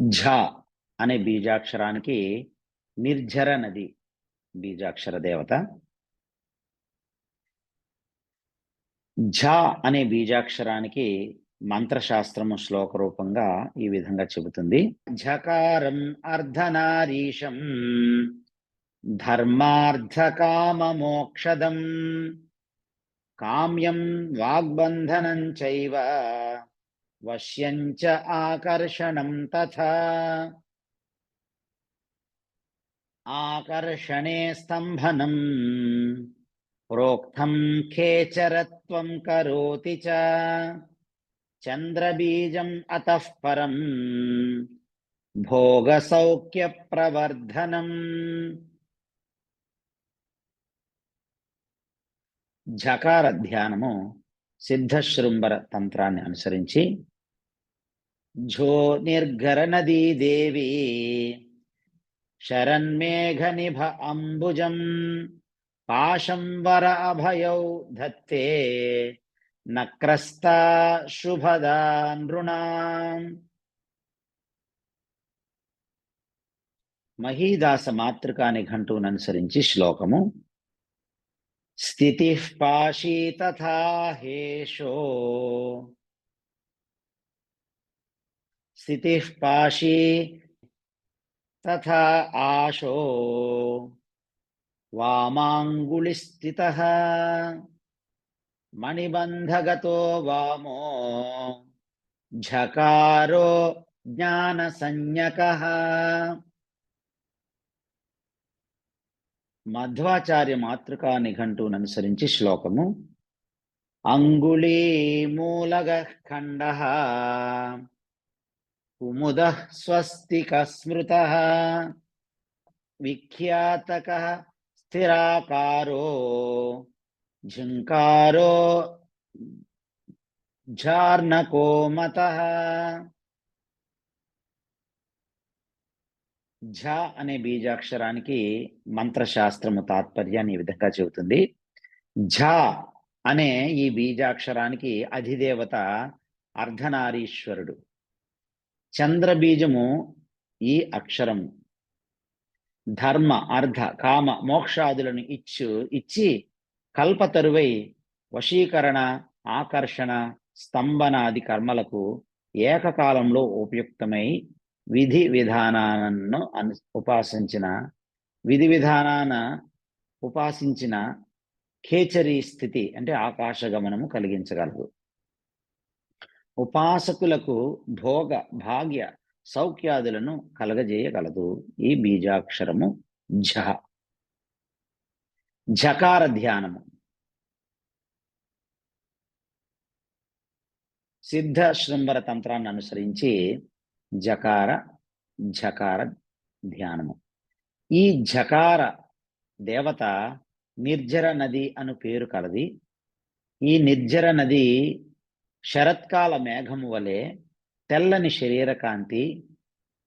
ఝ అనే బీజాక్షరానికి నిర్జర నది బీజాక్షర దేవత. ఝ అనే బీజాక్షరానికి మంత్రశాస్త్రము శ్లోక రూపంగా ఈ విధంగా చెబుతుంది. ఝకారం అర్ధనారీషం ధర్మార్థకామమోక్షదం కామ్యం వాగ్బంధనం చైవ వశ్యంచ ఆకర్షణం తథా ఆకర్షణే స్తంభనం ప్రోక్తం ఖేచరత్వం కరోతి చ చంద్రబీజం అతః పరం భోగసౌఖ్య ప్రవర్ధనం జకార ధ్యానము సిద్ధశృంబర తంత్రాన్ని అనుసరించి ఝో నిర్ఘర నదీ దేవి శరన్మేఘ నిభ అంబుజం పాశం వర అభయౌ ధత్తే నక్రస్తా శుభదా నృణాం మహీదాస మాతృకాని నిఘంటువును అనుసరించి శ్లోకము स्थितिः पाशी तथा हेशो। स्थितिः पाशी तथा आशो। वामाङ्गुलिस्थितः मणिबन्धगतो वामो। झकारो ज्ञानसंज्ञकः। మధ్వాచార్య మాతృకా నిఘంటువును అనుసరించి శ్లోకము అంగుళీ మూలగ ఖండ కుముద స్వస్తిక స్మృత విఖ్యాతక స్థిరాకారో ఝంకారో జార్నకోమత ఝ అనే బీజాక్షరానికి మంత్రశాస్త్రము తాత్పర్యాన్ని ఈ విధంగా చెబుతుంది. ఝ అనే ఈ బీజాక్షరానికి అధిదేవత అర్ధనారీశ్వరుడు. చంద్రబీజము ఈ అక్షరము ధర్మ అర్ధ కామ మోక్షాదులను ఇచ్చు ఇచ్చి కల్పతరువై వశీకరణ ఆకర్షణ స్తంభనాది కర్మలకు ఏకకాలంలో ఉపయుక్తమై విధి విధానాలను అను ఉపాసించిన విధి విధానాన ఉపాసించిన ఖేచరీ స్థితి అంటే ఆకాశ గమనము కలిగించగలదు. ఉపాసకులకు భోగ భాగ్య సౌఖ్యాదులను కలగజేయగలదు. ఈ బీజాక్షరము ఝ. ఝకార ధ్యానము. సిద్ధ శృంబర తంత్రాన్ని అనుసరించి జకార ఝకార ధ్యానము. ఈ ఝకార దేవత నిర్జర నది అను పేరు కలది. ఈ నిర్జర నది శరత్కాల మేఘము వలె తెల్లని శరీర కాంతి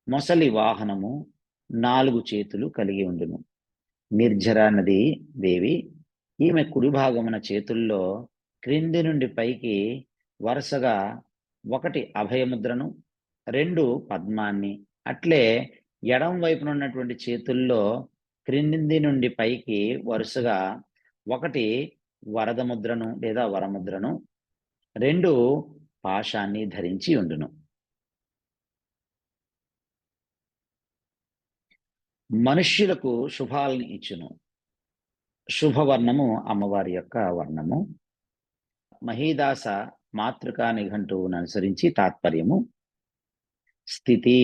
మొసలి వాహనము నాలుగు చేతులు కలిగి ఉండును. నిర్జర నది దేవి ఈమె కుడి భాగమున చేతుల్లో క్రింది నుండి పైకి వరుసగా ఒకటి అభయముద్రను రెండు పద్మాన్ని. అట్లే ఎడం వైపున ఉన్నటువంటి చేతుల్లో క్రింది నుండి పైకి వరుసగా ఒకటి వరద ముద్రను లేదా వరముద్రను రెండు పాశాన్ని ధరించి ఉండును. మనుష్యులకు శుభాలను ఇచ్చును. శుభవర్ణము అమ్మవారి యొక్క వర్ణము. మహీదాస మాతృకా నిఘంటువును అనుసరించి తాత్పర్యము స్థితి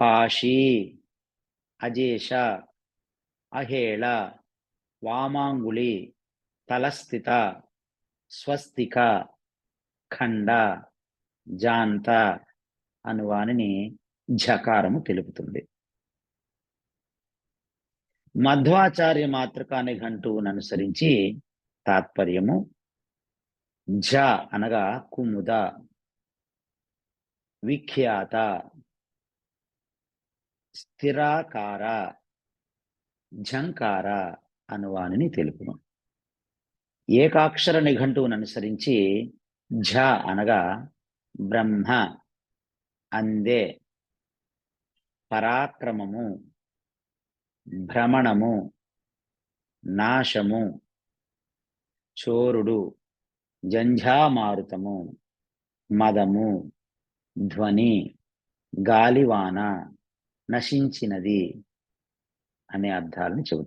పాషి అజేష అహేళ వామాంగుళి తలస్థిత స్వస్తిక ఖండ జాంత అనువానిని ఝకారము తెలుపుతుంది. మధ్వాచార్య మాతృక అనే ఘంటువును అనుసరించి తాత్పర్యము ఝ అనగా కుముద విఖ్యాత. స్థిరాకార. ఝంకార అనువానిని తెలుపును. ఏకాక్షర నిఘంటువును అనుసరించి ఝ అనగా బ్రహ్మ అందే పరాక్రమము భ్రమణము నాశము చోరుడు జంఝామారుతము మదము ధ్వని గాలివాన నశించినది అనే అర్థాలను చెబుతుంది.